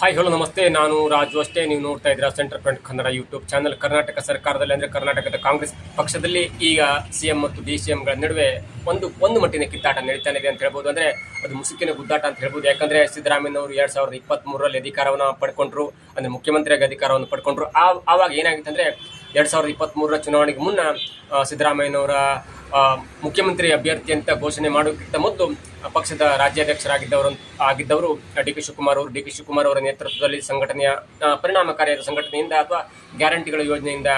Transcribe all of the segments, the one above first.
Hi hello ನಮಸ್ತೆ. ನಾನು ರಾಜು ಅಷ್ಟೇ. ನೀವು ನೋಡ್ತಾ ಇದ್ದೀರಾ centre front Kannada YouTube channel. Karnataka ಸರ್ಕಾರದಲ್ಲಿ ಅಂದರೆ ಕರ್ನಾಟಕದ ಕಾಂಗ್ರೆಸ್ ಪಕ್ಷದಲ್ಲಿ ಈಗ ಸಿ ಎಂ ಮತ್ತು ಡಿ ಸಿ ಎಂಗಳ ನಡುವೆ ಒಂದು ಒಂದು ಮಟ್ಟಿನ ಕಿತ್ತಾಟ ನಡೀತಾನೆ ಇದೆ ಅಂತ ಹೇಳ್ಬೋದು. ಅಂದರೆ ಅದು ಮುಸುಕಿನ ಗುದ್ದಾಟ ಅಂತ ಹೇಳ್ಬೋದು. ಯಾಕಂದರೆ ಸಿದ್ದರಾಮಯ್ಯನವರು ಎರಡು ಸಾವಿರದ ಇಪ್ಪತ್ತ್ಮೂರರಲ್ಲಿ ಅಧಿಕಾರವನ್ನು ಪಡ್ಕೊಂಡ್ರು, ಅಂದರೆ ಮುಖ್ಯಮಂತ್ರಿಯಾಗಿ ಅಧಿಕಾರವನ್ನು ಪಡ್ಕೊಂಡ್ರು. ಆವಾಗ ಏನಾಗಿತ್ತು ಅಂದರೆ ಎರಡು ಸಾವಿರದ ಇಪ್ಪತ್ತ್ಮೂರರ ಚುನಾವಣೆಗೆ ಮುನ್ನ ಸಿದ್ದರಾಮಯ್ಯನವರ ಮುಖ್ಯಮಂತ್ರಿ ಅಭ್ಯರ್ಥಿ ಅಂತ ಘೋಷಣೆ ಮಾಡೋಕ್ಕಿಂತ ಮೊದಲು ಪಕ್ಷದ ರಾಜ್ಯಾಧ್ಯಕ್ಷರಾಗಿದ್ದವರು ಆಗಿದ್ದವರು, ಡಿ ಕೆ ಶಿವಕುಮಾರ್ ಅವರು, ಡಿ ಕೆ ಶಿವಕುಮಾರ್ ಅವರ ನೇತೃತ್ವದಲ್ಲಿ ಸಂಘಟನೆಯ ಪರಿಣಾಮಕಾರಿಯಾದ ಸಂಘಟನೆಯಿಂದ ಅಥವಾ ಗ್ಯಾರಂಟಿಗಳ ಯೋಜನೆಯಿಂದ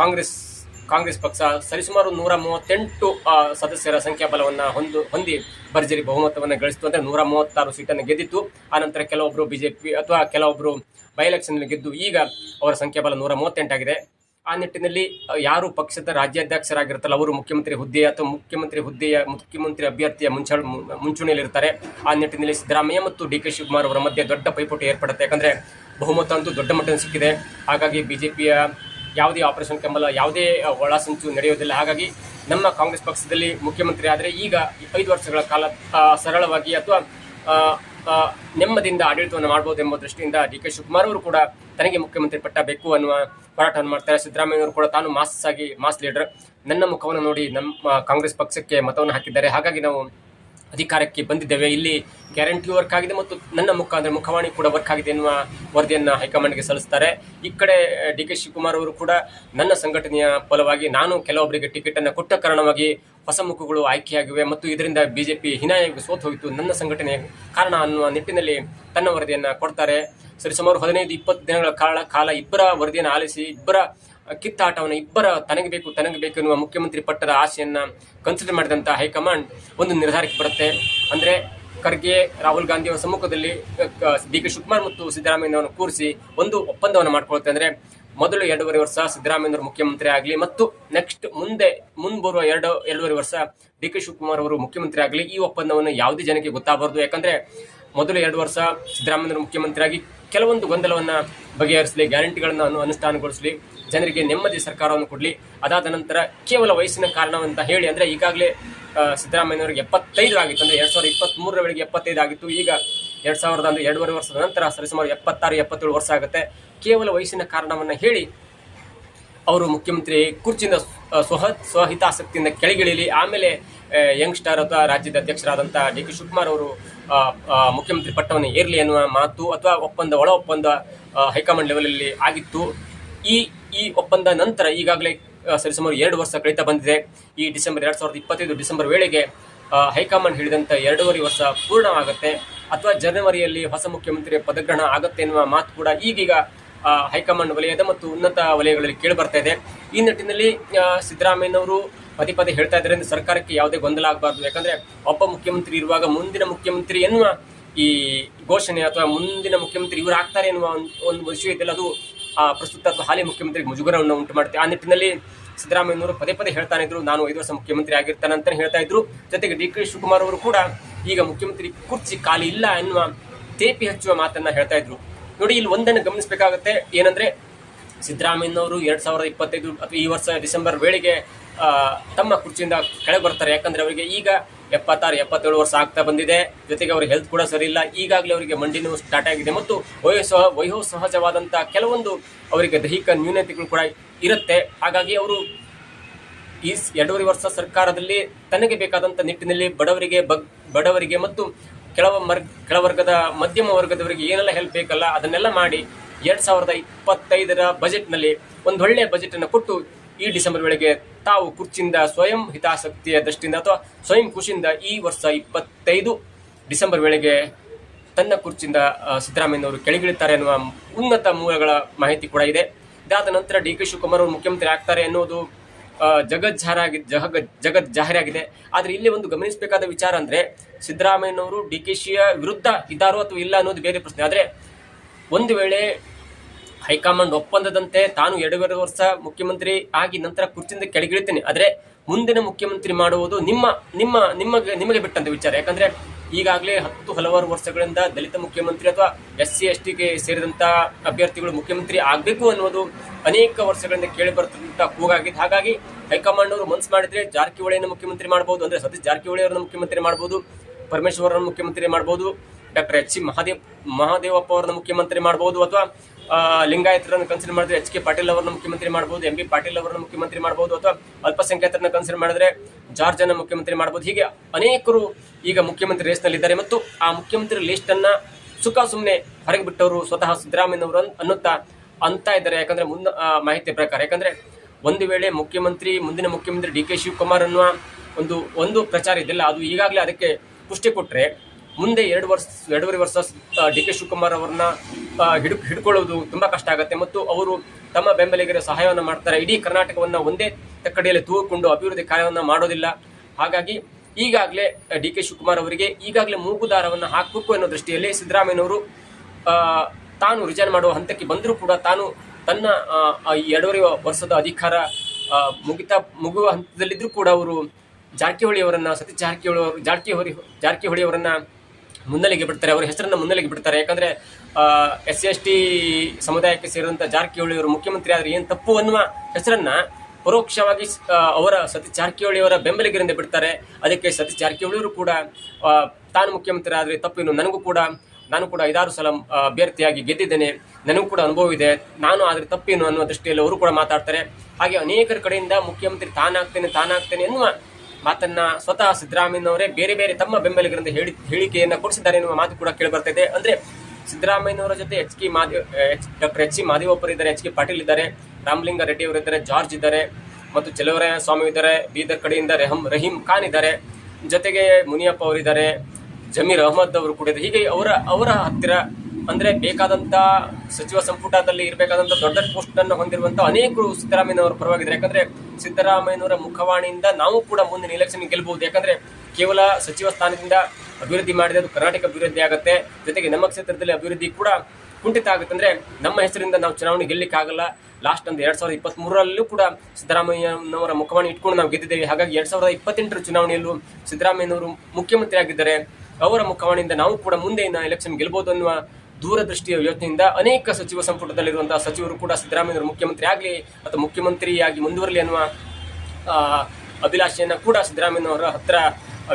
ಕಾಂಗ್ರೆಸ್ ಕಾಂಗ್ರೆಸ್ ಪಕ್ಷ ಸರಿಸುಮಾರು ನೂರ ಮೂವತ್ತೆಂಟು ಸದಸ್ಯರ ಸಂಖ್ಯಾಬಲವನ್ನು ಹೊಂದು, ಹೊಂದಿ ಭರ್ಜರಿ ಬಹುಮತವನ್ನು ಗಳಿಸಿತು ಅಂದರೆ ನೂರ ಮೂವತ್ತಾರು ಸೀಟನ್ನು ಗೆದ್ದಿತ್ತು. ಆನಂತರ ಕೆಲವೊಬ್ಬರು ಬಿಜೆಪಿ ಅಥವಾ ಕೆಲವೊಬ್ಬರು ಬೈ ಎಲೆಕ್ಷನ್ ಗೆದ್ದು ಈಗ ಅವರ ಸಂಖ್ಯಾಬಲ ನೂರ ಮೂವತ್ತೆಂಟಾಗಿದೆ. ಆ ನಿಟ್ಟಿನಲ್ಲಿ ಯಾರು ಪಕ್ಷದ ರಾಜ್ಯಾಧ್ಯಕ್ಷರಾಗಿರ್ತಾರಲ್ಲ ಅವರು ಮುಖ್ಯಮಂತ್ರಿ ಹುದ್ದೆ ಅಥವಾ ಮುಖ್ಯಮಂತ್ರಿ ಹುದ್ದೆಯ, ಮುಖ್ಯಮಂತ್ರಿ ಅಭ್ಯರ್ಥಿಯ ಮುಂಚ ಮುಂಚೂಣಿಯಲ್ಲಿರ್ತಾರೆ. ಆ ನಿಟ್ಟಿನಲ್ಲಿ ಸಿದ್ದರಾಮಯ್ಯ ಮತ್ತು ಡಿ ಕೆ ಶಿವಕುಮಾರ್ ಅವರ ಮಧ್ಯೆ ದೊಡ್ಡ ಪೈಪೋಟಿ ಏರ್ಪಡುತ್ತೆ. ಯಾಕಂದರೆ ಬಹುಮತ ಅಂತೂ ದೊಡ್ಡ ಮಟ್ಟದ ಸಿಕ್ಕಿದೆ. ಹಾಗಾಗಿ ಬಿಜೆಪಿಯ ಯಾವುದೇ ಆಪರೇಷನ್ ಕೆಂಬಲ, ಯಾವುದೇ ಒಳಸಂಚು ನಡೆಯೋದಿಲ್ಲ. ಹಾಗಾಗಿ ನಮ್ಮ ಕಾಂಗ್ರೆಸ್ ಪಕ್ಷದಲ್ಲಿ ಮುಖ್ಯಮಂತ್ರಿ ಆದರೆ ಈಗ ಐದು ವರ್ಷಗಳ ಕಾಲ ಸರಳವಾಗಿ ಅಥವಾ ನೆಮ್ಮದಿಯಿಂದ ಆಡಳಿತವನ್ನು ಮಾಡಬಹುದು ಎಂಬ ದೃಷ್ಟಿಯಿಂದ ಡಿ ಕೆ ಶಿವಕುಮಾರ್ ಅವರು ಕೂಡ ತನಗೆ ಮುಖ್ಯಮಂತ್ರಿ ಪಟ್ಟ ಬೇಕು ಅನ್ನುವ ಹೋರಾಟವನ್ನು ಮಾಡ್ತಾರೆ. ಸಿದ್ದರಾಮಯ್ಯವರು ಕೂಡ ತಾನು ಮಾಸ್ ಆಗಿ, ಮಾಸ್ ಲೀಡರ್. ನನ್ನ ಮುಖವನ್ನು ನೋಡಿ ನಮ್ಮ ಕಾಂಗ್ರೆಸ್ ಪಕ್ಷಕ್ಕೆ ಮತವನ್ನು ಹಾಕಿದ್ದಾರೆ. ಹಾಗಾಗಿ ನಾವು ಅಧಿಕಾರಕ್ಕೆ ಬಂದಿದ್ದೇವೆ. ಇಲ್ಲಿ ಗ್ಯಾರಂಟಿ ವರ್ಕ್ ಆಗಿದೆ ಮತ್ತು ನನ್ನ ಮುಖ ಅಂದರೆ ಮುಖವಾಣಿ ಕೂಡ ವರ್ಕ್ ಆಗಿದೆ ಎನ್ನುವ ವರದಿಯನ್ನು ಹೈಕಮಾಂಡ್ಗೆ ಸಲ್ಲಿಸ್ತಾರೆ. ಈ ಕಡೆ ಡಿ ಕೆ ಶಿವಕುಮಾರ್ ಅವರು ಕೂಡ ನನ್ನ ಸಂಘಟನೆಯ ಫಲವಾಗಿ ನಾನು ಕೆಲವೊಬ್ಬರಿಗೆ ಟಿಕೆಟನ್ನು ಕೊಟ್ಟ ಕಾರಣವಾಗಿ ಹೊಸ ಮುಖಗಳು ಆಯ್ಕೆಯಾಗಿವೆ ಮತ್ತು ಇದರಿಂದ ಬಿಜೆಪಿ ಹಿನಾಯಾಗಿ ಸೋತು ಹೋಯಿತು. ನನ್ನ ಸಂಘಟನೆ ಕಾರಣ ಅನ್ನುವ ನಿಟ್ಟಿನಲ್ಲಿ ತನ್ನ ವರದಿಯನ್ನು ಕೊಡ್ತಾರೆ. ಸರಿ, ಸುಮಾರು ಹದಿನೈದು, ಇಪ್ಪತ್ತು ದಿನಗಳ ಕಾಲ ಕಾಲ ಇಬ್ಬರ ವರದಿಯನ್ನು ಆಲಿಸಿ, ಇಬ್ಬರ ಕಿತ್ತಾಟವನ್ನು, ಇಬ್ಬರ ತನಗೆ ಬೇಕು ತನಗೆ ಬೇಕು ಎನ್ನುವ ಮುಖ್ಯಮಂತ್ರಿ ಪಟ್ಟದ ಆಸೆಯನ್ನು ಕನ್ಸಿಡರ್ ಮಾಡಿದಂಥ ಹೈಕಮಾಂಡ್ ಒಂದು ನಿರ್ಧಾರಕ್ಕೆ ಬರುತ್ತೆ. ಅಂದರೆ ಖರ್ಗೆ, ರಾಹುಲ್ ಗಾಂಧಿ ಅವರ ಸಮ್ಮುಖದಲ್ಲಿ ಡಿ ಕೆ ಶಿವಕುಮಾರ್ ಮತ್ತು ಸಿದ್ದರಾಮಯ್ಯನವರನ್ನು ಕೂರಿಸಿ ಒಂದು ಒಪ್ಪಂದವನ್ನು ಮಾಡಿಕೊಳ್ಳುತ್ತೆ ಅಂದರೆ ಮೊದಲು ಎರಡೂವರೆ ವರ್ಷ ಸಿದ್ದರಾಮಯ್ಯ ಮುಖ್ಯಮಂತ್ರಿ ಆಗಲಿ ಮತ್ತು ನೆಕ್ಸ್ಟ್ ಮುಂದೆ, ಮುಂಬರುವ ಎರಡು, ಎರಡೂವರೆ ವರ್ಷ ಡಿ ಕೆ ಶಿವಕುಮಾರ್ ಅವರು ಮುಖ್ಯಮಂತ್ರಿ ಆಗಲಿ ಈ ಒಪ್ಪಂದವನ್ನು ಯಾವುದೇ ಜನಕ್ಕೆ ಗೊತ್ತಾಗಬಾರ್ದು. ಯಾಕಂದರೆ ಮೊದಲು ಎರಡು ವರ್ಷ ಸಿದ್ದರಾಮಯ್ಯನವರು ಮುಖ್ಯಮಂತ್ರಿಯಾಗಿ ಕೆಲವೊಂದು ಗೊಂದಲವನ್ನು ಬಗೆಹರಿಸಲಿ, ಗ್ಯಾರಂಟಿಗಳನ್ನು ಅನು, ಅನುಷ್ಠಾನಗೊಳಿಸಲಿ, ಜನರಿಗೆ ನೆಮ್ಮದಿ ಸರ್ಕಾರವನ್ನು ಕೊಡಲಿ. ಅದಾದ ನಂತರ ಕೇವಲ ವಯಸ್ಸಿನ ಕಾರಣವಂತ ಹೇಳಿ ಅಂದರೆ ಈಗಾಗಲೇ ಸಿದ್ದರಾಮಯ್ಯ ಸಿದ್ದರಾಮಯ್ಯನವರಿಗೆ ಎಪ್ಪತ್ತೈದು ಆಗಿತ್ತು. ಅಂದರೆ ಎರಡು ಸಾವಿರದ ಇಪ್ಪತ್ತ್ಮೂರರ ವೇಳೆಗೆ ಎಪ್ಪತ್ತೈದು ಆಗಿತ್ತು. ಈಗ ಎರಡು ಸಾವಿರದ ಒಂದು ಎರಡೂವರೆ ವರ್ಷದ ನಂತರ ಸರಿಸುಮಾರು ಎಪ್ಪತ್ತಾರು, ಎಪ್ಪತ್ತೇಳು ವರ್ಷ ಆಗುತ್ತೆ. ಕೇವಲ ವಯಸ್ಸಿನ ಕಾರಣವನ್ನು ಹೇಳಿ ಅವರು ಮುಖ್ಯಮಂತ್ರಿ ಕುರ್ಚಿಯಿಂದ ಸ್ವ- ಸ್ವಹ, ಸ್ವಹಿತಾಸಕ್ತಿಯಿಂದ ಕೆಳಗಿಳಿಲಿ. ಆಮೇಲೆ ಯಂಗ್ಸ್ಟರ್ ಅಥವಾ ರಾಜ್ಯದ ಅಧ್ಯಕ್ಷರಾದಂಥ ಡಿ ಕೆ ಶಿವಕುಮಾರ್ ಅವರು ಮುಖ್ಯಮಂತ್ರಿ ಪಟ್ಟವನ್ನು ಏರಲಿ ಎನ್ನುವ ಮಾತು ಅಥವಾ ಒಪ್ಪಂದ, ಒಳ ಒಪ್ಪಂದ ಹೈಕಮಾಂಡ್ ಲೆವೆಲಲ್ಲಿ ಆಗಿತ್ತು. ಈ ಈ ಒಪ್ಪಂದ ನಂತರ ಈಗಾಗಲೇ ಸರಿಸುಮಾರು ಎರಡು ವರ್ಷ ಕಳೀತಾ ಬಂದಿದೆ. ಈ ಡಿಸೆಂಬರ್ ಎರಡು ಸಾವಿರದ ಇಪ್ಪತ್ತೈದು ಡಿಸೆಂಬರ್ ವೇಳೆಗೆ ಹೈಕಮಾಂಡ್ ಹೇಳಿದಂಥ ಎರಡೂವರೆ ವರ್ಷ ಪೂರ್ಣವಾಗುತ್ತೆ. ಅಥವಾ ಜನವರಿಯಲ್ಲಿ ಹೊಸ ಮುಖ್ಯಮಂತ್ರಿ ಪದಗ್ರಹಣ ಆಗುತ್ತೆ ಎನ್ನುವ ಮಾತು ಕೂಡ ಈಗೀಗ ಹೈಕಮಾಂಡ್ ವಲಯದ ಮತ್ತು ಉನ್ನತ ವಲಯಗಳಲ್ಲಿ ಕೇಳಿ ಬರ್ತಾ ಇದೆ. ಈ ನಿಟ್ಟಿನಲ್ಲಿ ಸಿದ್ದರಾಮಯ್ಯನವರು ಪದೇ ಪದೇ ಹೇಳ್ತಾ ಇದ್ದಾರೆ ಅಂದ್ರೆ ಸರ್ಕಾರಕ್ಕೆ ಯಾವುದೇ ಗೊಂದಲ ಆಗಬಾರ್ದು. ಯಾಕಂದ್ರೆ ಒಬ್ಬ ಮುಖ್ಯಮಂತ್ರಿ ಇರುವಾಗ ಮುಂದಿನ ಮುಖ್ಯಮಂತ್ರಿ ಎನ್ನುವ ಈ ಘೋಷಣೆ ಅಥವಾ ಮುಂದಿನ ಮುಖ್ಯಮಂತ್ರಿ ಇವರು ಆಗ್ತಾರೆ ಎನ್ನುವ ಒಂದು ವಿಷಯ ಇದೆಯಲ್ಲ ಅದು ಪ್ರಸ್ತುತ ಅಥವಾ ಹಾಲಿ ಮುಖ್ಯಮಂತ್ರಿಗೆ ಮುಜುಗರವನ್ನು ಉಂಟು ಮಾಡುತ್ತೆ ಆ ನಿಟ್ಟಿನಲ್ಲಿ ಸಿದ್ದರಾಮಯ್ಯನವರು ಪದೇ ಪದೇ ಹೇಳ್ತಾನೆ ಇದ್ರು, ನಾನು ಐದು ವರ್ಷ ಮುಖ್ಯಮಂತ್ರಿ ಆಗಿರ್ತಾನೆ ಅಂತ ಹೇಳ್ತಾ ಇದ್ರು. ಜೊತೆಗೆ ಡಿ ಕೆ ಶಿವಕುಮಾರ್ ಅವರು ಕೂಡ ಈಗ ಮುಖ್ಯಮಂತ್ರಿ ಕುರ್ಚಿ ಖಾಲಿ ಇಲ್ಲ ಎನ್ನುವ ತೇಪಿ ಹಚ್ಚುವ ಮಾತನ್ನ ಹೇಳ್ತಾ ಇದ್ರು. ನೋಡಿ, ಇಲ್ಲಿ ಒಂದನ್ನು ಗಮನಿಸಬೇಕಾಗುತ್ತೆ, ಏನಂದ್ರೆ ಸಿದ್ದರಾಮಯ್ಯನವರು ಎರಡ್ ಸಾವಿರದ ಇಪ್ಪತ್ತೈದು ಅಥವಾ ಈ ವರ್ಷ ಡಿಸೆಂಬರ್ ವೇಳೆಗೆ ತಮ್ಮ ಕುರ್ಚಿಯಿಂದ ಕೆಳಗೆ ಬರ್ತಾರೆ. ಯಾಕಂದ್ರೆ ಅವರಿಗೆ ಈಗ ಎಪ್ಪತ್ತಾರು, ಎಪ್ಪತ್ತೇಳು ವರ್ಷ ಆಗ್ತಾ ಬಂದಿದೆ. ಜೊತೆಗೆ ಅವರ ಹೆಲ್ತ್ ಕೂಡ ಸರಿ ಇಲ್ಲ. ಈಗಾಗಲೇ ಅವರಿಗೆ ಮಂಡಿ ನೋವು ಸ್ಟಾರ್ಟ್ ಆಗಿದೆ. ಮತ್ತು ವಯೋಸಹ ವಯೋ ಸಹಜವಾದಂಥ ಕೆಲವೊಂದು ಅವರಿಗೆ ದೈಹಿಕ ನ್ಯೂನತೆಗಳು ಕೂಡ ಇರುತ್ತೆ. ಹಾಗಾಗಿ ಅವರು ಈ ಎರಡೂವರೆ ವರ್ಷ ಸರ್ಕಾರದಲ್ಲಿ ತನಗೆ ಬೇಕಾದಂಥ ನಿಟ್ಟಿನಲ್ಲಿ ಬಡವರಿಗೆ ಬಡವರಿಗೆ ಮತ್ತು ಕೆಳವ ಕೆಳವರ್ಗದ ಮಧ್ಯಮ ವರ್ಗದವರಿಗೆ ಏನೆಲ್ಲ ಹೆಲ್ಪ್ ಬೇಕಲ್ಲ ಅದನ್ನೆಲ್ಲ ಮಾಡಿ ಎರಡು ಸಾವಿರದ ಇಪ್ಪತ್ತೈದರ ಬಜೆಟ್ನಲ್ಲಿ ಒಂದು ಒಳ್ಳೆಯ ಬಜೆಟನ್ನು ಕೊಟ್ಟು ಈ ಡಿಸೆಂಬರ್ ವೇಳೆಗೆ ತಾವು ಕುರ್ಚಿಯಿಂದ ಸ್ವಯಂ ಹಿತಾಸಕ್ತಿಯ ದೃಷ್ಟಿಯಿಂದ ಅಥವಾ ಸ್ವಯಂ ಖುಷಿಯಿಂದ ಈ ವರ್ಷ ಇಪ್ಪತ್ತೈದು ಡಿಸೆಂಬರ್ ವೇಳೆಗೆ ತನ್ನ ಕುರ್ಚಿಯಿಂದ ಸಿದ್ದರಾಮಯ್ಯನವರು ಕೆಳಗಿಳಿತಾರೆ ಎನ್ನುವ ಉನ್ನತ ಮೂಲಗಳ ಮಾಹಿತಿ ಕೂಡ ಇದೆ. ಇದಾದ ನಂತರ ಡಿ ಕೆ ಶಿವಕುಮಾರ್ ಅವರು ಮುಖ್ಯಮಂತ್ರಿ ಆಗ್ತಾರೆ ಎನ್ನುವುದು ಜಗತ್ ಜಾಹರಾಗಿದೆ ಜಗ ಜಗತ್ ಜಾಹೀರಾಗಿದೆ ಆದರೆ ಇಲ್ಲಿ ಒಂದು ಗಮನಿಸಬೇಕಾದ ವಿಚಾರ ಅಂದರೆ ಸಿದ್ದರಾಮಯ್ಯನವರು ಡಿ ಕೆ ಶಿಯ ವಿರುದ್ಧ ಇದ್ದಾರೋ ಅಥವಾ ಇಲ್ಲ ಅನ್ನೋದು ಬೇರೆ ಪ್ರಶ್ನೆ. ಆದರೆ ಒಂದು ವೇಳೆ ಹೈಕಮಾಂಡ್ ಒಪ್ಪಂದದಂತೆ ತಾನು ಎರಡೂವರೆ ವರ್ಷ ಮುಖ್ಯಮಂತ್ರಿ ಆಗಿ ನಂತರ ಕುರ್ಚಿಯಿಂದ ಕೆಳಗಿಳಿತೇನೆ. ಆದರೆ ಮುಂದಿನ ಮುಖ್ಯಮಂತ್ರಿ ಮಾಡುವುದು ನಿಮ್ಮ ನಿಮ್ಮ, ನಿಮಗೆ ನಿಮಗೆ ಬಿಟ್ಟಂತ ವಿಚಾರ. ಯಾಕಂದ್ರೆ ಈಗಾಗಲೇ ಹತ್ತು ಹಲವಾರು ವರ್ಷಗಳಿಂದ ದಲಿತ ಮುಖ್ಯಮಂತ್ರಿ ಅಥವಾ ಎಸ್ ಸಿ ಎಸ್ ಟಿಗೆ ಸೇರಿದಂತ ಅಭ್ಯರ್ಥಿಗಳು ಮುಖ್ಯಮಂತ್ರಿ ಆಗಬೇಕು ಅನ್ನೋದು ಅನೇಕ ವರ್ಷಗಳಿಂದ ಕೇಳಿ ಬರ್ತಿದ್ದಂತ ಕೂಗಾಗಿದ್ದು, ಹಾಗಾಗಿ ಹೈಕಮಾಂಡ್ ಅವರು ಮನ್ಸು ಮಾಡಿದ್ರೆ ಜಾರಕಿಹೊಳಿಯನ್ನು ಮುಖ್ಯಮಂತ್ರಿ ಮಾಡಬಹುದು ಅಂದ್ರೆ ಸತೀಶ್ ಜಾರಕಿಹೊಳಿ ಅವರನ್ನು ಮುಖ್ಯಮಂತ್ರಿ ಮಾಡಬಹುದು ಪರಮೇಶ್ವರನ್ನು ಮುಖ್ಯಮಂತ್ರಿ ಮಾಡಬಹುದು doctor H C Mahadev, Mahadevappa ಅವರನ್ನು ಮುಖ್ಯಮಂತ್ರಿ ಮಾಡಬಹುದು ಅಥವಾ ಲಿಂಗಾಯತರನ್ನು ಕನ್ಸಿಡರ್ ಮಾಡಿದ್ರೆ ಎಚ್ ಕೆ ಪಾಟೀಲ್ ಅವರನ್ನು ಮುಖ್ಯಮಂತ್ರಿ ಮಾಡಬಹುದು ಎಂ ಬಿ ಪಾಟೀಲ್ ಅವರನ್ನು ಮುಖ್ಯಮಂತ್ರಿ ಮಾಡಬಹುದು ಅಥವಾ ಅಲ್ಪಸಂಖ್ಯಾತರನ್ನ ಕನ್ಸಿಡರ್ ಮಾಡಿದ್ರೆ ಜಾರ್ಜ್ ಅನ್ನ ಮುಖ್ಯಮಂತ್ರಿ ಮಾಡಬಹುದು ಹೀಗೆ ಅನೇಕರು ಈಗ ಮುಖ್ಯಮಂತ್ರಿ ರೇಸ್ನಲ್ಲಿದ್ದಾರೆ ಮತ್ತು ಆ ಮುಖ್ಯಮಂತ್ರಿ ಲಿಸ್ಟ್ ಅನ್ನ ಸುಖ ಸುಮ್ಮನೆ ಹೊರಗೆ ಬಿಟ್ಟವರು ಸ್ವತಃ ಸಿದ್ದರಾಮಯ್ಯನವರು ಅನ್- ಅನ್ನುತ್ತಾ ಅಂತ ಇದ್ದಾರೆ. ಯಾಕಂದ್ರೆ ಮುಂದ ಮಾಹಿತಿ ಪ್ರಕಾರ, ಯಾಕಂದ್ರೆ ಒಂದು ವೇಳೆ ಮುಖ್ಯಮಂತ್ರಿ, ಮುಂದಿನ ಮುಖ್ಯಮಂತ್ರಿ ಡಿ ಕೆ ಶಿವಕುಮಾರ್ ಅನ್ನುವ ಒಂದು ಒಂದು ಪ್ರಚಾರ ಇದೆಯಲ್ಲ ಅದು ಈಗಾಗಲೇ ಅದಕ್ಕೆ ಪುಷ್ಟಿ ಕೊಟ್ಟರೆ ಮುಂದೆ ಎರಡು ವರ್ಷ, ಎರಡೂವರೆ ವರ್ಷ ಡಿ ಕೆ ಶಿವಕುಮಾರ್ ಅವರನ್ನ ಹಿಡ್, ಹಿಡ್ಕೊಳ್ಳೋದು ತುಂಬಾ ಕಷ್ಟ ಆಗುತ್ತೆ. ಮತ್ತು ಅವರು ತಮ್ಮ ಬೆಂಬಲಿಗರ ಸಹಾಯವನ್ನು ಮಾಡ್ತಾರೆ. ಇಡೀ ಕರ್ನಾಟಕವನ್ನ ಒಂದೇ ತಕ್ಕಡಿಯಲ್ಲಿ ತೂಗಿಕೊಂಡು ಅಭಿವೃದ್ಧಿ ಕಾರ್ಯವನ್ನು ಮಾಡೋದಿಲ್ಲ. ಹಾಗಾಗಿ ಈಗಾಗಲೇ ಡಿ ಕೆ ಶಿವಕುಮಾರ್ ಅವರಿಗೆ ಈಗಾಗಲೇ ಮೂಗುದಾರವನ್ನು ಹಾಕಬೇಕು ಅನ್ನೋ ದೃಷ್ಟಿಯಲ್ಲಿ ಸಿದ್ದರಾಮಯ್ಯನವರು ತಾನು ರಿಜೈನ್ ಮಾಡುವ ಹಂತಕ್ಕೆ ಬಂದರೂ ಕೂಡ ತಾನು ತನ್ನ ಈ ಎರಡೂವರೆ ವರ್ಷದ ಅಧಿಕಾರ ಮುಗಿತಾ ಮುಗುವ ಹಂತದಲ್ಲಿದ್ದರೂ ಕೂಡ ಅವರು ಜಾರಕಿಹೊಳಿ ಅವರನ್ನು, ಸತೀಶ್ ಜಾರಕಿಹೊಳಿ ಅವರು, ಜಾರಕಿಹೊಳಿ ಜಾರಕಿಹೊಳಿ ಅವರನ್ನ ಮುನ್ನೆಲೆಗೆ ಬಿಡ್ತಾರೆ, ಅವರ ಹೆಸರನ್ನ ಮುನ್ನೆಲೆಗೆ ಬಿಡ್ತಾರೆ. ಯಾಕಂದ್ರೆ ಎಸ್ ಸಿ ಎಸ್ ಟಿ ಸಮುದಾಯಕ್ಕೆ ಸೇರಿದಂತ ಜಾರಕಿಹೊಳಿ ಅವರು ಮುಖ್ಯಮಂತ್ರಿ ಆದ್ರೆ ಏನು ತಪ್ಪು ಅನ್ನುವ ಹೆಸರನ್ನ ಪರೋಕ್ಷವಾಗಿ ಅವರ ಸತೀಶ್ ಜಾರಕಿಹೊಳಿ ಅವರ ಬೆಂಬಲಿಗರಿಂದ ಬಿಡ್ತಾರೆ. ಅದಕ್ಕೆ ಸತೀಶ್ ಜಾರಕಿಹೊಳಿ ಅವರು ಕೂಡ ತಾನು ಮುಖ್ಯಮಂತ್ರಿ ಆದರೆ ತಪ್ಪೇನು ನನಗೂ ಕೂಡ, ನಾನು ಕೂಡ ಐದಾರು ಸಲ ಅಭ್ಯರ್ಥಿಯಾಗಿ ಗೆದ್ದಿದ್ದೇನೆ. ನನಗೂ ಕೂಡ ಅನುಭವ ಇದೆ. ನಾನು ಆದರೆ ತಪ್ಪೇನು ಅನ್ನುವ ದೃಷ್ಟಿಯಲ್ಲಿ ಅವರು ಕೂಡ ಮಾತಾಡ್ತಾರೆ. ಹಾಗೆ ಅನೇಕರ ಕಡೆಯಿಂದ ಮುಖ್ಯಮಂತ್ರಿ ತಾನಾಗ್ತೇನೆ ತಾನಾಗ್ತೇನೆ ಎನ್ನುವ ಮಾತನ್ನ ಸ್ವತಃ ಸಿದ್ದರಾಮಯ್ಯನವರೇ ಬೇರೆ ಬೇರೆ ತಮ್ಮ ಬೆಂಬಲಿಗರಿಂದ ಹೇಳಿ, ಹೇಳಿಕೆಯನ್ನ ಕೊಡಿಸಿದ್ದಾರೆ ಎನ್ನುವ ಮಾತು ಕೂಡ ಕೇಳಿ ಬರ್ತಿದೆ ಅಂದ್ರೆ ಸಿದ್ದರಾಮಯ್ಯನವರ ಜೊತೆ H K Madev doctor H C ಮಾದೇವಪ್ಪರು ಇದ್ದಾರೆ, ಎಚ್ ಕೆ ಪಾಟೀಲ್ ಇದ್ದಾರೆ, ರಾಮಲಿಂಗ ರೆಡ್ಡಿ ಅವರು ಇದ್ದಾರೆ, ಜಾರ್ಜ್ ಇದ್ದಾರೆ, ಮತ್ತು ಚಲುವರಾಯ ಸ್ವಾಮಿ ಇದ್ದಾರೆ, ಬೀದರ್ ಕಡೆಯಿಂದ ರೆಹಮ್ ರಹೀಂ ಖಾನ್ ಇದ್ದಾರೆ, ಜೊತೆಗೆ ಮುನಿಯಪ್ಪ ಅವರಿದ್ದಾರೆ, ಜಮೀರ್ ಅಹಮದ್ ಅವರು ಕೂಡ ಹೀಗೆ ಅವರ ಅವರ ಹತ್ತಿರ ಅಂದ್ರೆ ಬೇಕಾದಂತ ಸಚಿವ ಸಂಪುಟದಲ್ಲಿ ಇರಬೇಕಾದಂತ ದೊಡ್ಡ ಪೋಸ್ಟ್ ಅನ್ನು ಹೊಂದಿರುವಂತ ಅನೇಕರು ಸಿದ್ದರಾಮಯ್ಯನವರ ಪರವಾಗಿದ್ದಾರೆ. ಯಾಕಂದ್ರೆ ಸಿದ್ದರಾಮಯ್ಯನವರ ಮುಖವಾಣಿಯಿಂದ ನಾವು ಕೂಡ ಮುಂದಿನ ಎಲೆಕ್ಷನ್ ಗೆಲ್ಲಬಹುದು ಯಾಕಂದ್ರೆ ಕೇವಲ ಸಚಿವ ಸ್ಥಾನದಿಂದ ಅಭಿವೃದ್ಧಿ ಮಾಡಿದೆ ಅದು ಕರ್ನಾಟಕ ಅಭಿವೃದ್ಧಿ ಆಗುತ್ತೆ. ಜೊತೆಗೆ ನಮ್ಮ ಕ್ಷೇತ್ರದಲ್ಲಿ ಅಭಿವೃದ್ಧಿ ಕೂಡ ಕುಂಠಿತ ಆಗುತ್ತೆ. ಅಂದ್ರೆ ನಮ್ಮ ಹೆಸರಿಂದ ನಾವು ಚುನಾವಣೆ ಗೆಲ್ಲಕ್ಕೆ ಆಗಲ್ಲ. ಲಾಸ್ಟ್ ಒಂದು ಎರಡು ಸಾವಿರದ ಇಪ್ಪತ್ತ್ ಮೂರರಲ್ಲೂ ಕೂಡ ಸಿದ್ದರಾಮಯ್ಯನವರ ಮುಖವಾಣಿ ಇಟ್ಕೊಂಡು ನಾವು ಗೆದ್ದಿದ್ದೇವೆ. ಹಾಗಾಗಿ ಎರಡ್ ಸಾವಿರದ ಇಪ್ಪತ್ತೆಂಟರ ಚುನಾವಣೆಯಲ್ಲೂ ಸಿದ್ದರಾಮಯ್ಯನವರು ಮುಖ್ಯಮಂತ್ರಿ ಆಗಿದ್ದಾರೆ ಅವರ ಮುಖವಾಣಿಯಿಂದ ನಾವು ಕೂಡ ಮುಂದೆ ಎಲೆಕ್ಷನ್ ಗೆಲ್ಬಹುದು ಅನ್ನುವ ದೂರದೃಷ್ಟಿಯ ಯೋಜನೆಯಿಂದ ಅನೇಕ ಸಚಿವ ಸಂಪುಟದಲ್ಲಿರುವಂತಹ ಸಚಿವರು ಕೂಡ ಸಿದ್ದರಾಮಯ್ಯವರು ಮುಖ್ಯಮಂತ್ರಿ ಆಗಲಿ ಅಥವಾ ಮುಖ್ಯಮಂತ್ರಿಯಾಗಿ ಮುಂದುವರಲಿ ಅನ್ನುವ ಅಭಿಲಾಷೆಯನ್ನು ಕೂಡ ಸಿದ್ದರಾಮಯ್ಯನವರ ಹತ್ರ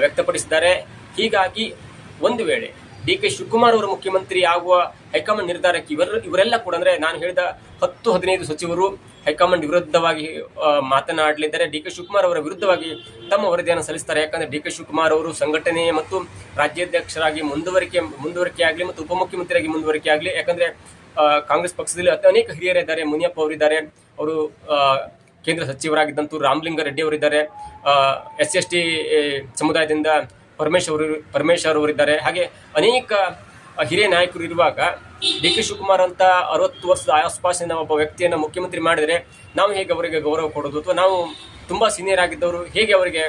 ವ್ಯಕ್ತಪಡಿಸಿದ್ದಾರೆ. ಹೀಗಾಗಿ ಒಂದು ವೇಳೆ ಡಿ ಕೆ ಶಿವಕುಮಾರ್ ಅವರು ಮುಖ್ಯಮಂತ್ರಿ ಆಗುವ ಹೈಕಮಾಂಡ್ ನಿರ್ಧಾರಕ್ಕೆ ಇವರ ಇವರೆಲ್ಲ ಕೂಡ ಅಂದ್ರೆ ನಾನು ಹೇಳಿದ ಹತ್ತು ಹದಿನೈದು ಸಚಿವರು ಹೈಕಮಾಂಡ್ ವಿರುದ್ಧವಾಗಿ ಮಾತನಾಡಲಿದ್ದಾರೆ. ಡಿ ಕೆ ಶಿವಕುಮಾರ್ ಅವರ ವಿರುದ್ಧವಾಗಿ ತಮ್ಮ ವರದಿಯನ್ನು ಸಲ್ಲಿಸ್ತಾರೆ. ಯಾಕಂದ್ರೆ ಡಿ ಕೆ ಶಿವಕುಮಾರ್ ಅವರು ಸಂಘಟನೆ ಮತ್ತು ರಾಜ್ಯಾಧ್ಯಕ್ಷರಾಗಿ ಮುಂದುವರಿಕೆ ಆಗಲಿ ಮತ್ತು ಉಪಮುಖ್ಯಮಂತ್ರಿಯಾಗಿ ಮುಂದುವರಿಕೆ ಆಗಲಿ ಯಾಕಂದ್ರೆ ಕಾಂಗ್ರೆಸ್ ಪಕ್ಷದಲ್ಲಿ ಅನೇಕ ಹಿರಿಯರಿದ್ದಾರೆ ಮುನಿಯಪ್ಪ ಅವರಿದ್ದಾರೆ ಅವರು ಕೇಂದ್ರ ಸಚಿವರಾಗಿದ್ದಂತೂ ರಾಮಲಿಂಗ ರೆಡ್ಡಿ ಅವರಿದ್ದಾರೆ ಎಸ್ ಎಸ್ ಟಿ ಸಮುದಾಯದಿಂದ ಪರಮೇಶ್ ಅವರು ಪರಮೇಶ್ವರ್ ಅವರಿದ್ದಾರೆ. ಹಾಗೆ ಅನೇಕ ಹಿರಿಯ ನಾಯಕರು ಇರುವಾಗ ಡಿ ಕೆ ಶಿವಕುಮಾರ್ ಅಂತ ಅರವತ್ತು ವರ್ಷದ ಆಸ್ಪಾಸಿನ ಒಬ್ಬ ವ್ಯಕ್ತಿಯನ್ನು ಮುಖ್ಯಮಂತ್ರಿ ಮಾಡಿದರೆ ನಾವು ಹೇಗೆ ಅವರಿಗೆ ಗೌರವ ಕೊಡೋದು? ಅಥವಾ ನಾವು ತುಂಬ ಸೀನಿಯರ್ ಆಗಿದ್ದವರು ಹೇಗೆ ಅವರಿಗೆ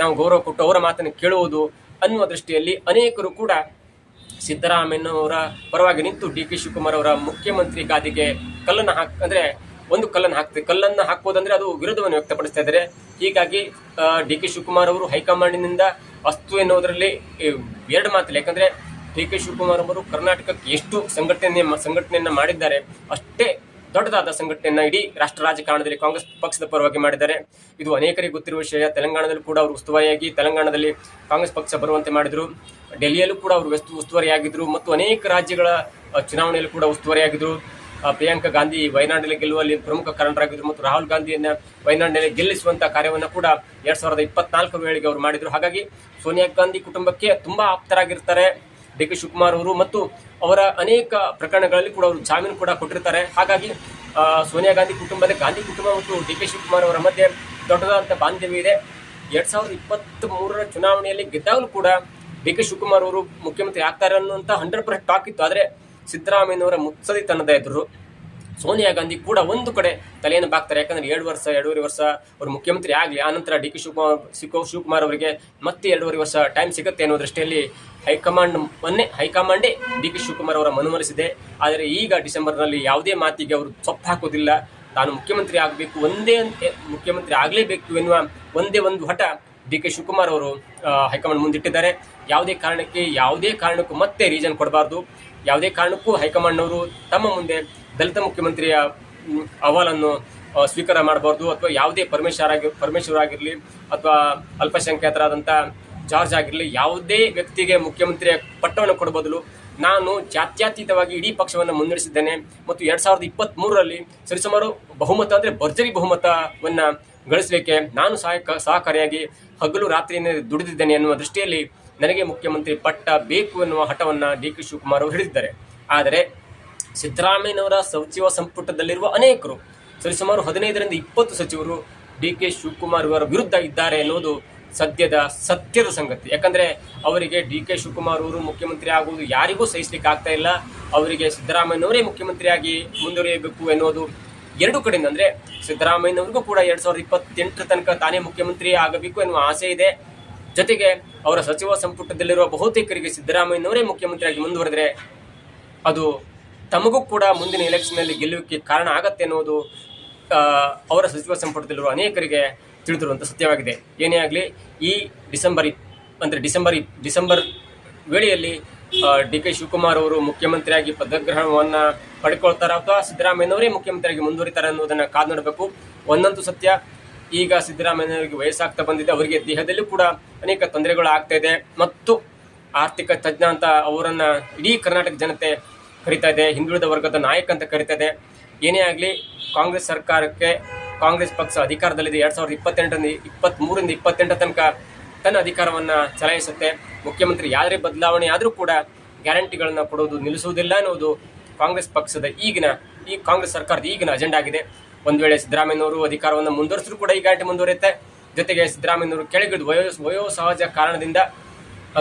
ನಾವು ಗೌರವ ಕೊಟ್ಟು ಅವರ ಮಾತನ್ನು ಕೇಳುವುದು ಅನ್ನುವ ದೃಷ್ಟಿಯಲ್ಲಿ ಅನೇಕರು ಕೂಡ ಸಿದ್ದರಾಮಯ್ಯನವರ ಪರವಾಗಿ ನಿಂತು ಡಿ ಕೆ ಶಿವಕುಮಾರ್ ಅವರ ಮುಖ್ಯಮಂತ್ರಿ ಗಾದಿಗೆ ಕಲ್ಲನ್ನು ಹಾಕ್ ಅಂದರೆ ಒಂದು ಕಲ್ಲನ್ನು ಹಾಕ್ತಾರೆ ಕಲ್ಲನ್ನು ಹಾಕ್ಬೋದಂದರೆ ಅದು ವಿರೋಧವನ್ನು ವ್ಯಕ್ತಪಡಿಸ್ತಾ ಇದ್ದಾರೆ. ಹೀಗಾಗಿ ಡಿ ಕೆ ಶಿವಕುಮಾರ್ ಅವರು ಹೈಕಮಾಂಡಿನಿಂದ ಅಸ್ತು ಎನ್ನುವುದರಲ್ಲಿ ಎರಡು ಮಾತಿಲ್ಲ ಯಾಕಂದ್ರೆ ಡಿ ಕೆ ಶಿವಕುಮಾರ್ ಅವರು ಕರ್ನಾಟಕಕ್ಕೆ ಎಷ್ಟು ಸಂಘಟನೆ ಸಂಘಟನೆಯನ್ನು ಮಾಡಿದ್ದಾರೆ ಅಷ್ಟೇ ದೊಡ್ಡದಾದ ಸಂಘಟನೆಯನ್ನು ಇಡೀ ರಾಷ್ಟ್ರ ರಾಜಕಾರಣದಲ್ಲಿ ಕಾಂಗ್ರೆಸ್ ಪಕ್ಷದ ಪರವಾಗಿ ಮಾಡಿದ್ದಾರೆ. ಇದು ಅನೇಕರಿಗೆ ಗೊತ್ತಿರುವ ವಿಷಯ ತೆಲಂಗಾಣದಲ್ಲಿ ಕೂಡ ಅವರು ಉಸ್ತುವಾರಿಯಾಗಿ ತೆಲಂಗಾಣದಲ್ಲಿ ಕಾಂಗ್ರೆಸ್ ಪಕ್ಷ ಬರುವಂತೆ ಮಾಡಿದ್ರು. ಡೆಲ್ಲಿಯಲ್ಲೂ ಕೂಡ ಅವರು ವಸ್ತು ಉಸ್ತುವಾರಿಯಾಗಿದ್ರು. ಮತ್ತು ಅನೇಕ ರಾಜ್ಯಗಳ ಚುನಾವಣೆಯಲ್ಲೂ ಕೂಡ ಉಸ್ತುವಾರಿಯಾಗಿದ್ರು. ಆ, ಪ್ರಿಯಾಂಕಾ ಗಾಂಧಿ ವಯನಾಡಿನಲ್ಲಿ ಗೆಲ್ಲುವಲ್ಲಿ ಪ್ರಮುಖ ಕಾರಣರಾಗಿದ್ದರು ಮತ್ತು ರಾಹುಲ್ ಗಾಂಧಿಯನ್ನ ವಯನಾಡಿನಲ್ಲಿ ಗೆಲ್ಲಿಸುವಂತ ಕಾರ್ಯವನ್ನ ಕೂಡ ಎರಡ್ ಸಾವಿರದ ಇಪ್ಪತ್ನಾಲ್ಕು ವೇಳೆಗೆ ಅವರು ಮಾಡಿದ್ರು. ಹಾಗಾಗಿ ಸೋನಿಯಾ ಗಾಂಧಿ ಕುಟುಂಬಕ್ಕೆ ತುಂಬಾ ಆಪ್ತರಾಗಿರ್ತಾರೆ. ಡಿ ಕೆ ಶಿವಕುಮಾರ್ ಅವರು ಮತ್ತು ಅವರ ಅನೇಕ ಪ್ರಕರಣಗಳಲ್ಲಿ ಕೂಡ ಅವರು ಜಾಮೀನು ಕೂಡ ಕೊಟ್ಟಿರ್ತಾರೆ. ಹಾಗಾಗಿ ಸೋನಿಯಾ ಗಾಂಧಿ ಕುಟುಂಬದ ಗಾಂಧಿ ಕುಟುಂಬ ಮತ್ತು ಡಿ ಕೆ ಶಿವಕುಮಾರ್ ಅವರ ಮಧ್ಯೆ ದೊಡ್ಡದಾದಂಥ ಬಾಂಧವ್ಯ ಇದೆ. ಎರಡ್ ಸಾವಿರದ ಇಪ್ಪತ್ತ್ ಮೂರರ ಚುನಾವಣೆಯಲ್ಲಿ ಗೆದ್ದಾಗಲೂ ಕೂಡ ಡಿ ಕೆ ಶಿವಕುಮಾರ್ ಅವರು ಮುಖ್ಯಮಂತ್ರಿ ಆಗ್ತಾರೆ ಅನ್ನುವಂತ ಹಂಡ್ರೆಡ್ ಪರ್ಸೆಂಟ್ ಟಾಕ್ ಇತ್ತು. ಆದರೆ ಸಿದ್ದರಾಮಯ್ಯನವರ ಮುತ್ಸದಿತನದ ಎದುರು ಸೋನಿಯಾ ಗಾಂಧಿ ಕೂಡ ಒಂದು ಕಡೆ ತಲೆಯನ್ನು ಬಾಕ್ತಾರೆ. ಯಾಕಂದ್ರೆ ಎರಡು ವರ್ಷ, ಎರಡೂವರೆ ವರ್ಷ ಅವರು ಮುಖ್ಯಮಂತ್ರಿ ಆಗಲಿ, ಆನಂತರ ಡಿ ಕೆ ಶಿವಕುಮಾರ್, ಸಿಕ್ಕೋ ಶಿವಕುಮಾರ್ ಅವರಿಗೆ ಮತ್ತೆ ಎರಡೂವರೆ ವರ್ಷ ಟೈಮ್ ಸಿಗುತ್ತೆ ಅನ್ನೋ ದೃಷ್ಟಿಯಲ್ಲಿ ಹೈಕಮಾಂಡ್ ಮೊನ್ನೆ ಹೈಕಮಾಂಡೇ ಡಿ ಕೆ ಶಿವಕುಮಾರ್ ಅವರ ಮನವೊಲಿಸಿದೆ ಆದರೆ ಈಗ ಡಿಸೆಂಬರ್ನಲ್ಲಿ ಯಾವುದೇ ಮಾತಿಗೆ ಅವರು ಸೊಪ್ಪು ಹಾಕೋದಿಲ್ಲ ತಾನು ಮುಖ್ಯಮಂತ್ರಿ ಆಗಬೇಕು, ಒಂದೇ ಮುಖ್ಯಮಂತ್ರಿ ಆಗಲೇಬೇಕು ಎನ್ನುವ ಒಂದೇ ಒಂದು ಹಠ ಡಿ ಕೆ ಶಿವಕುಮಾರ್ ಅವರು ಹೈಕಮಾಂಡ್ ಮುಂದಿಟ್ಟಿದ್ದಾರೆ. ಯಾವುದೇ ಕಾರಣಕ್ಕೆ, ಯಾವುದೇ ಕಾರಣಕ್ಕೂ ಮತ್ತೆ ರೀಸನ್ ಕೊಡಬಾರ್ದು. ಯಾವುದೇ ಕಾರಣಕ್ಕೂ ಹೈಕಮಾಂಡ್ನವರು ತಮ್ಮ ಮುಂದೆ ದಲಿತ ಮುಖ್ಯಮಂತ್ರಿಯ ಅಹವಾಲನ್ನು ಸ್ವೀಕಾರ ಮಾಡಬಾರ್ದು ಅಥವಾ ಯಾವುದೇ ಪರಮೇಶ್ವರ ಆಗಿ ಪರಮೇಶ್ವರ ಆಗಿರಲಿ ಅಥವಾ ಅಲ್ಪಸಂಖ್ಯಾತರಾದಂಥ ಜಾರ್ಜ್ ಆಗಿರಲಿ, ಯಾವುದೇ ವ್ಯಕ್ತಿಗೆ ಮುಖ್ಯಮಂತ್ರಿಯ ಪಟ್ಟವನ್ನು ಕೊಡ ಬದಲು ನಾನು ಜಾತ್ಯತೀತವಾಗಿ ಇಡೀ ಪಕ್ಷವನ್ನು ಮುನ್ನಡೆಸಿದ್ದೇನೆ ಮತ್ತು ಎರಡ್ ಸಾವಿರದ ಇಪ್ಪತ್ತ್ ಮೂರರಲ್ಲಿ ಸರಿಸುಮಾರು ಬಹುಮತ ಅಂದರೆ ಭರ್ಜರಿ ಬಹುಮತವನ್ನು ಗಳಿಸಲಿಕ್ಕೆ ನಾನು ಸಹಾಯಕ, ಸಹಕಾರಿಯಾಗಿ ಹಗಲು ರಾತ್ರಿಯಿಂದ ದುಡಿದಿದ್ದೇನೆ ಎನ್ನುವ ದೃಷ್ಟಿಯಲ್ಲಿ ನನಗೆ ಮುಖ್ಯಮಂತ್ರಿ ಪಟ್ಟ ಬೇಕು ಎನ್ನುವ ಹಠವನ್ನು ಡಿ ಕೆ ಶಿವಕುಮಾರ್ ಅವರು ಹೇಳಿದ್ದಾರೆ. ಆದರೆ ಸಿದ್ದರಾಮಯ್ಯನವರ ಸಚಿವ ಸಂಪುಟದಲ್ಲಿರುವ ಅನೇಕರು ಸರಿಸುಮಾರು ಹದಿನೈದರಿಂದ ಇಪ್ಪತ್ತು ಸಚಿವರು ಡಿ ಕೆ ಶಿವಕುಮಾರ್ ಅವರ ವಿರುದ್ಧ ಇದ್ದಾರೆ ಎನ್ನುವುದು ಸದ್ಯದ ಸತ್ಯದ ಸಂಗತಿ. ಯಾಕಂದ್ರೆ ಅವರಿಗೆ ಡಿ ಕೆ ಶಿವಕುಮಾರ್ ಅವರು ಮುಖ್ಯಮಂತ್ರಿ ಆಗುವುದು ಯಾರಿಗೂ ಸಹಿಸಲಿಕ್ಕೆ ಆಗ್ತಾ ಇಲ್ಲ. ಅವರಿಗೆ ಸಿದ್ದರಾಮಯ್ಯನವರೇ ಮುಖ್ಯಮಂತ್ರಿಯಾಗಿ ಮುಂದುವರಿಯಬೇಕು ಎನ್ನುವುದು ಎರಡು ಕಡೆಯಿಂದ. ಅಂದ್ರೆ ಸಿದ್ದರಾಮಯ್ಯನವರಿಗೂ ಕೂಡ ಎರಡ್ ಸಾವಿರದ ಇಪ್ಪತ್ತೆಂಟರ ತನಕ ತಾನೇ ಮುಖ್ಯಮಂತ್ರಿ ಆಗಬೇಕು ಎನ್ನುವ ಆಸೆ ಇದೆ. ಜೊತೆಗೆ ಅವರ ಸಚಿವ ಸಂಪುಟದಲ್ಲಿರುವ ಬಹುತೇಕರಿಗೆ ಸಿದ್ದರಾಮಯ್ಯನವರೇ ಮುಖ್ಯಮಂತ್ರಿಯಾಗಿ ಮುಂದುವರೆದರೆ ಅದು ತಮಗೂ ಕೂಡ ಮುಂದಿನ ಎಲೆಕ್ಷನ್ನಲ್ಲಿ ಗೆಲ್ಲುವಿಕೆ ಕಾರಣ ಆಗತ್ತೆ ಅನ್ನೋದು ಅವರ ಸಚಿವ ಸಂಪುಟದಲ್ಲಿರುವ ಅನೇಕರಿಗೆ ತಿಳಿದಿರುವಂಥ ಸತ್ಯವಾಗಿದೆ. ಏನೇ ಆಗಲಿ, ಈ ಡಿಸೆಂಬರ್ ಅಂದರೆ ಡಿಸೆಂಬರ್ ಡಿಸೆಂಬರ್ ವೇಳೆಯಲ್ಲಿ ಡಿ ಕೆ ಶಿವಕುಮಾರ್ ಅವರು ಮುಖ್ಯಮಂತ್ರಿಯಾಗಿ ಪದಗ್ರಹಣವನ್ನು ಪಡ್ಕೊಳ್ತಾರ ಅಥವಾ ಸಿದ್ದರಾಮಯ್ಯನವರೇ ಮುಖ್ಯಮಂತ್ರಿಯಾಗಿ ಮುಂದುವರಿತಾರೆ ಅನ್ನೋದನ್ನು ಕಾದು ನೋಡಬೇಕು. ಒಂದಂತೂ ಸತ್ಯ ಈಗ ಸಿದ್ದರಾಮಯ್ಯನವರಿಗೆ ವಯಸ್ಸಾಗ್ತಾ ಬಂದಿದೆ, ಅವರಿಗೆ ದೇಹದಲ್ಲಿ ಕೂಡ ಅನೇಕ ತೊಂದರೆಗಳು ಆಗ್ತಾ ಇದೆ. ಮತ್ತು ಆರ್ಥಿಕ ತಜ್ಞ ಅಂತ ಅವರನ್ನ ಇಡೀ ಕರ್ನಾಟಕ ಜನತೆ ಕರಿತಾ ಇದೆ, ಹಿಂದುಳಿದ ವರ್ಗದ ನಾಯಕ ಅಂತ ಕರಿತಾ ಇದೆ. ಏನೇ ಆಗಲಿ, ಕಾಂಗ್ರೆಸ್ ಸರ್ಕಾರಕ್ಕೆ, ಕಾಂಗ್ರೆಸ್ ಪಕ್ಷ ಅಧಿಕಾರದಲ್ಲಿದೆ, ಎರಡು ಸಾವಿರದ ಇಪ್ಪತ್ತೆಂಟರಿಂದ ಇಪ್ಪತ್ತ್ಮೂರಿಂದ ಇಪ್ಪತ್ತೆಂಟರ ತನಕ ತನ್ನ ಅಧಿಕಾರವನ್ನ ಚಲಾಯಿಸುತ್ತೆ. ಮುಖ್ಯಮಂತ್ರಿ ಯಾರೇ ಬದಲಾವಣೆ ಆದರೂ ಕೂಡ ಗ್ಯಾರಂಟಿಗಳನ್ನು ಕೊಡೋದು ನಿಲ್ಲಿಸುವುದಿಲ್ಲ ಅನ್ನೋದು ಕಾಂಗ್ರೆಸ್ ಪಕ್ಷದ ಈಗಿನ, ಈ ಕಾಂಗ್ರೆಸ್ ಸರ್ಕಾರದ ಈಗಿನ ಅಜೆಂಡಾ ಆಗಿದೆ. ಒಂದು ವೇಳೆ ಸಿದ್ದರಾಮಯ್ಯನವರು ಅಧಿಕಾರವನ್ನು ಮುಂದುವರಿಸಿದ್ರು ಕೂಡ ಈ ಗಾಟೆ ಮುಂದುವರಿಯುತ್ತೆ. ಜೊತೆಗೆ ಸಿದ್ದರಾಮಯ್ಯನವರು ಕೆಳಗಿಳಿದು ವಯೋ ವಯೋಸಹಜ ಕಾರಣದಿಂದ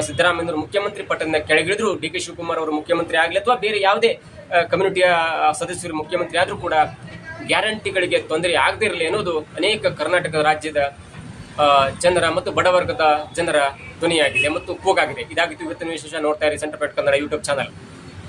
ಸಿದ್ದರಾಮಯ್ಯವರು ಮುಖ್ಯಮಂತ್ರಿ ಪಟ್ಟದಿಂದ ಕೆಳಗಿಳಿದ್ರು. ಡಿ ಕೆ ಶಿವಕುಮಾರ್ ಅವರು ಮುಖ್ಯಮಂತ್ರಿ ಆಗಲಿ ಅಥವಾ ಬೇರೆ ಯಾವುದೇ ಕಮ್ಯುನಿಟಿಯ ಸದಸ್ಯರು ಮುಖ್ಯಮಂತ್ರಿ ಆದರೂ ಕೂಡ ಗ್ಯಾರಂಟಿಗಳಿಗೆ ತೊಂದರೆ ಆಗದೇ ಇರಲಿ ಅನ್ನೋದು ಅನೇಕ ಕರ್ನಾಟಕ ರಾಜ್ಯದ ಜನರ ಮತ್ತು ಬಡವರ್ಗದ ಜನರ ಧ್ವನಿಯಾಗಿದೆ ಮತ್ತು ಕೂಗಾಗಿದೆ. ಇದಾಗಿತ್ತು ಇವತ್ತಿನ ವಿಶೇಷ ನೋಡ್ತಾ ಇರಿ ಸೆಂಟರ್ ಪೇಟ್ ಕನ್ನಡ ಯೂಟ್ಯೂಬ್ ಚಾನಲ್.